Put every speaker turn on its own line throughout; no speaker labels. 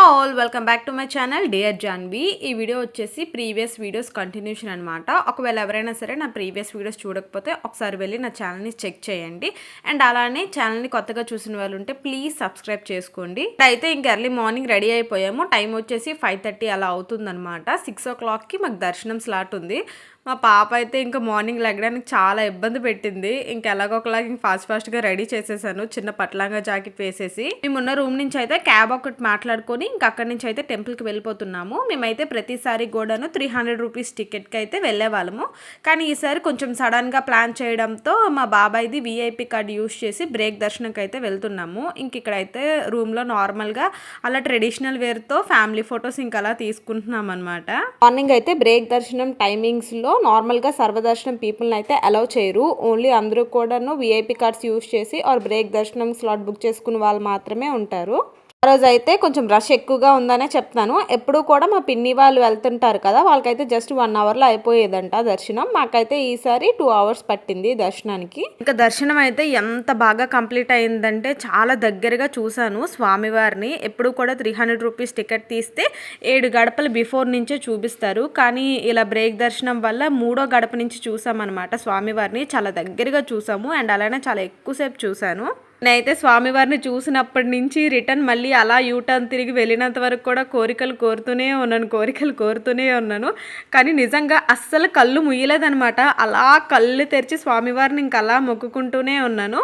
All welcome back to my channel. Dear Janvi ఈ video వచ్చేసి previous videos continuation అనమాట ఒకవేళ ఎవరైనా సరే నా ప్రీవియస్ వీడియోస్ చూడకపోతే ఒకసారి వెళ్ళి నా ఛానల్ని చెక్ చేయండి. అండ్ అలానే ఛానల్ని కొత్తగా చూసిన వాళ్ళు ఉంటే ప్లీజ్ సబ్స్క్రైబ్ చేసుకోండి. అయితే ఇంక ఎర్లీ మార్నింగ్ రెడీ అయిపోయాము. టైం వచ్చేసి ఫైవ్ థర్టీ అలా అవుతుందన్నమాట. సిక్స్ ఓ క్లాక్కి మాకు దర్శనం స్లాట్ ఉంది. మా పాప అయితే ఇంకా మార్నింగ్ లెగడానికి చాలా ఇబ్బంది పెట్టింది. ఇంకా ఎలాగొకలాగా ఇంక ఫాస్ట్ ఫాస్ట్గా రెడీ చేసేసాను. చిన్న పట్లాంగా జాకెట్ వేసేసి. మేమున్న రూమ్ నుంచి అయితే క్యాబ్ ఒకటి మాట్లాడుకొని ఇంక అక్కడి నుంచి అయితే టెంపుల్కి వెళ్ళిపోతున్నాము. మేమైతే ప్రతిసారి కూడాను త్రీ హండ్రెడ్ రూపీస్ టికెట్కి అయితే వెళ్ళే వాళ్ళము. కానీ ఈసారి కొంచెం సడన్గా ప్లాన్ చేయడంతో మా బాబాయ్ది విఐపి కార్డు యూస్ చేసి బ్రేక్ దర్శనంకి అయితే వెళ్తున్నాము. ఇంక ఇక్కడైతే రూమ్లో నార్మల్గా అలా ట్రెడిషనల్ వేర్తో ఫ్యామిలీ ఫొటోస్ ఇంకా అలా తీసుకుంటున్నాం అనమాట మార్నింగ్ అయితే బ్రేక్ దర్శనం టైమింగ్స్లో నార్మల్గా సర్వదర్శనం పీపుల్ని అయితే అలౌ చేయరు. ఓన్లీ అందరూ కూడాను విఐపి కార్డ్స్ యూస్ చేసి ఆర్ బ్రేక్ దర్శనం స్లాట్ బుక్ చేసుకున్న వాళ్ళు మాత్రమే ఉంటారు. ఆ రోజు అయితే కొంచెం రష్ ఎక్కువగా ఉందనే చెప్తాను ఎప్పుడు కూడా మా పిన్ని వాళ్ళు వెళ్తుంటారు కదా వాళ్ళకైతే జస్ట్ వన్ అవర్లో అయిపోయేదంట దర్శనం. మాకైతే ఈసారి టూ అవర్స్ పట్టింది దర్శనానికి. ఇంకా దర్శనం అయితే ఎంత బాగా కంప్లీట్ అయిందంటే చాలా దగ్గరగా చూశాను స్వామివారిని. ఎప్పుడు కూడా త్రీ హండ్రెడ్ రూపీస్ టికెట్ తీస్తే ఏడు గడపలు బిఫోర్ నుంచే చూపిస్తారు. కానీ ఇలా బ్రేక్ దర్శనం వల్ల మూడో గడప నుంచి చూసామన్నమాట స్వామివారిని. చాలా దగ్గరగా చూసాము. అండ్ అలానే చాలా ఎక్కువసేపు చూశాను. నేనైతే స్వామివారిని చూసినప్పటి నుంచి రిటర్న్ మళ్ళీ అలా యూటర్న్ తిరిగి వెళ్ళినంత వరకు కూడా కోరికలు కోరుతూనే ఉన్నాను కోరికలు కోరుతూనే ఉన్నాను. కానీ నిజంగా అస్సలు కళ్ళు ముయ్యలేదనమాట అలా కళ్ళు తెరిచి స్వామివారిని ఇంక అలా మొక్కుకుంటూనే ఉన్నాను.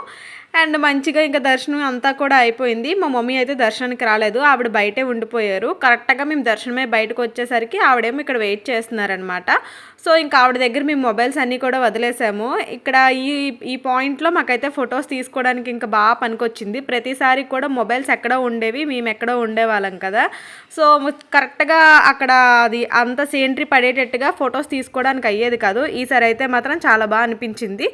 అండ్ మంచిగా ఇంకా దర్శనం అంతా కూడా అయిపోయింది. మా మమ్మీ అయితే దర్శనానికి రాలేదు. ఆవిడ బయటే ఉండిపోయారు. కరెక్ట్గా మేము దర్శనమే బయటకు వచ్చేసరికి ఆవిడేమో ఇక్కడ వెయిట్ చేస్తున్నారనమాట సో ఇంకా ఆవిడ దగ్గర మేము మొబైల్స్ అన్నీ కూడా వదిలేసాము. ఇక్కడ ఈ ఈ పాయింట్లో మాకైతే ఫొటోస్ తీసుకోవడానికి ఇంకా బాగా పనికొచ్చింది. ప్రతిసారి కూడా మొబైల్స్ ఎక్కడో ఉండేవి మేము ఎక్కడో ఉండేవాళ్ళం కదా. సో కరెక్ట్గా అక్కడ అది అంత సేంట్రీ పడేటట్టుగా ఫొటోస్ తీసుకోవడానికి అయ్యేది కాదు. ఈసారి అయితే మాత్రం చాలా బాగా అనిపించింది.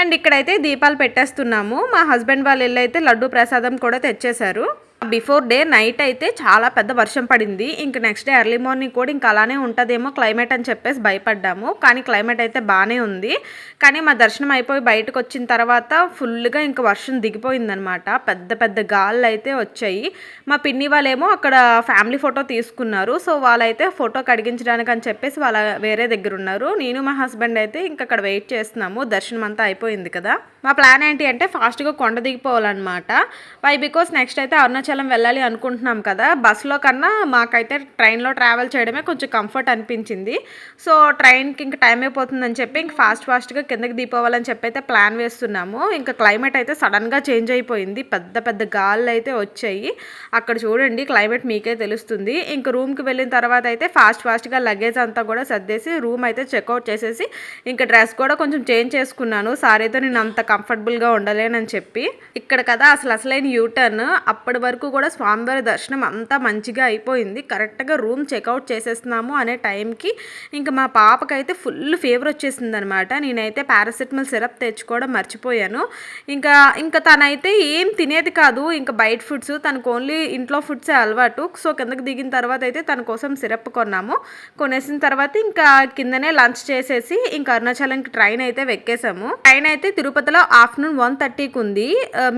అండ్ ఇక్కడైతే దీపాలు పెట్టేస్తున్నాము. మా హస్బెండ్ వాళ్ళు వెళ్ళైతే లడ్డు ప్రసాదం కూడా తెచ్చేశారు. బిఫోర్ డే నైట్ అయితే చాలా పెద్ద వర్షం పడింది. ఇంక నెక్స్ట్ డే ఎర్లీ మార్నింగ్ కూడా ఇంకా అలానే ఉంటుందేమో క్లైమేట్ అని చెప్పేసి భయపడ్డాము. కానీ క్లైమేట్ అయితే బాగానే ఉంది. కానీ మా దర్శనం అయిపోయి బయటకు వచ్చిన తర్వాత ఫుల్గా ఇంక వర్షం దిగిపోయిందనమాట పెద్ద పెద్ద గాళ్ళు అయితే వచ్చాయి. మా పిన్ని వాళ్ళేమో అక్కడ ఫ్యామిలీ ఫోటో తీసుకున్నారు. సో వాళ్ళైతే ఫోటో కడిగించడానికి అని చెప్పేసి వాళ్ళ వేరే దగ్గర ఉన్నారు. నేను మా హస్బెండ్ అయితే ఇంకా అక్కడ వెయిట్ చేస్తున్నాము. దర్శనం అంతా అయిపోయింది కదా. మా ప్లాన్ ఏంటి అంటే ఫాస్ట్గా కొండ దిగిపోవాలన్నమాట. వై బికాస్ నెక్స్ట్ అయితే అరుణాచలం వెళ్ళాలి అనుకుంటున్నాం కదా. బస్సులో కన్నా మాకైతే ట్రైన్లో ట్రావెల్ చేయడమే కొంచెం కంఫర్ట్ అనిపించింది. సో ట్రైన్కి ఇంకా టైం అయిపోతుందని చెప్పి ఇంక ఫాస్ట్ ఫాస్ట్గా కిందకి దీపోవాలని చెప్పి అయితే ప్లాన్ వేస్తున్నాము. ఇంకా క్లైమేట్ అయితే సడన్గా చేంజ్ అయిపోయింది. పెద్ద పెద్ద గాళ్ళు అయితే వచ్చాయి. అక్కడ చూడండి క్లైమేట్ మీకే తెలుస్తుంది. ఇంక రూమ్కి వెళ్ళిన తర్వాత అయితే ఫాస్ట్ ఫాస్ట్గా లగేజ్ అంతా కూడా సర్దేసి రూమ్ అయితే చెక్అవుట్ చేసేసి ఇంకా డ్రెస్ కూడా కొంచెం చేంజ్ చేసుకున్నాను. సారీతో నేను అంత కంఫర్టబుల్గా ఉండలేనని చెప్పి. ఇక్కడ కదా అసలు అసలైన యూటర్న్ అప్పటి వరకు వరకు కూడా స్వామివారి దర్శనం అంతా మంచిగా అయిపోయింది. కరెక్ట్గా రూమ్ చెక్అవుట్ చేసేస్తున్నాము అనే టైంకి ఇంకా మా పాపకైతే ఫుల్ ఫీవర్ వచ్చేసింది అనమాట నేనైతే పారాసెటమాల్ సిరప్ తెచ్చుకోవడం మర్చిపోయాను. ఇంకా ఇంకా తనైతే ఏం తినేది కాదు. ఇంకా బయట ఫుడ్స్ తనకు ఓన్లీ ఇంట్లో ఫుడ్సే అలవాటు. సో కిందకి దిగిన తర్వాత అయితే తన కోసం సిరప్ కొన్నాము. కొనేసిన తర్వాత ఇంకా కిందనే లంచ్ చేసేసి ఇంకా అరుణాచలంకి ట్రైన్ అయితే వెక్కేసాము ట్రైన్ అయితే తిరుపతిలో ఆఫ్టర్నూన్ వన్ థర్టీకి ఉంది.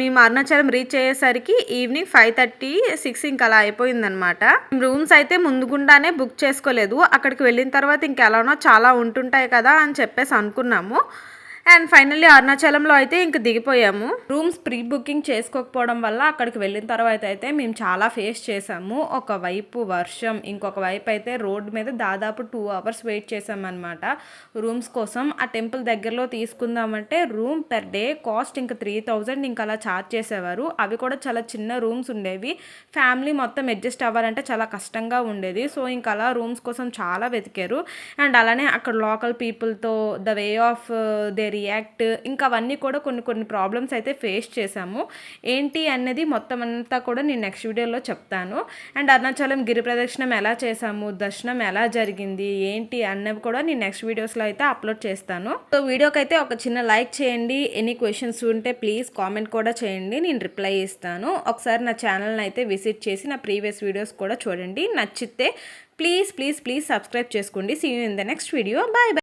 మేము అరుణాచలం రీచ్ అయ్యేసరికి evening five five thirty six ఇంకా అలా అయిపోయిందనమాట. రూమ్స్ అయితే ముందుగుండానే బుక్ చేసుకోలేదు. అక్కడికి వెళ్ళిన తర్వాత ఇంకెలానో చాలా ఉంటుంటాయి కదా అని చెప్పేసి అనుకున్నాము. అండ్ ఫైనల్లీ అరుణాచలంలో అయితే ఇంక దిగిపోయాము. రూమ్స్ ప్రీ బుకింగ్ చేసుకోకపోవడం వల్ల అక్కడికి వెళ్ళిన తర్వాత అయితే మేము చాలా ఫేస్ చేసాము ఒకవైపు వర్షం ఇంకొక వైపు అయితే రోడ్ మీద దాదాపు టూ అవర్స్ వెయిట్ చేసామన్నమాట రూమ్స్ కోసం ఆ టెంపుల్ దగ్గరలో తీసుకుందామంటే రూమ్ పెర్ డే కాస్ట్ ఇంకా త్రీ థౌజండ్ ఇంకా అలా ఛార్జ్ చేసేవారు. అవి కూడా చాలా చిన్న రూమ్స్ ఉండేవి. ఫ్యామిలీ మొత్తం అడ్జస్ట్ అవ్వాలంటే చాలా కష్టంగా ఉండేది. సో ఇంకా అలా రూమ్స్ కోసం చాలా వెతికారు. అండ్ అలానే అక్కడ local పీపుల్తో the way of their react ఇంకా అవన్నీ కూడా కొన్ని కొన్ని ప్రాబ్లమ్స్ అయితే ఫేస్ చేశాము. ఏంటి అన్నది మొత్తం అంతా కూడా నేను నెక్స్ట్ వీడియోలో చెప్తాను. అండ్ అరుణాచలం గిరి ప్రదక్షిణం ఎలా చేశాము దర్శనం ఎలా జరిగింది ఏంటి అన్నవి కూడా నేను నెక్స్ట్ వీడియోస్లో అయితే అప్లోడ్ చేస్తాను. సో వీడియోకి అయితే ఒక చిన్న లైక్ చేయండి. ఎనీ క్వశ్చన్స్ ఉంటే ప్లీజ్ కామెంట్ కూడా చేయండి. నేను రిప్లై ఇస్తాను. ఒకసారి నా ఛానల్ని అయితే విజిట్ చేసి నా ప్రీవియస్ వీడియోస్ కూడా చూడండి. నచ్చితే ప్లీజ్ ప్లీజ్ ప్లీజ్ సబ్స్క్రైబ్ చేసుకోండి. See you in the next video bye bye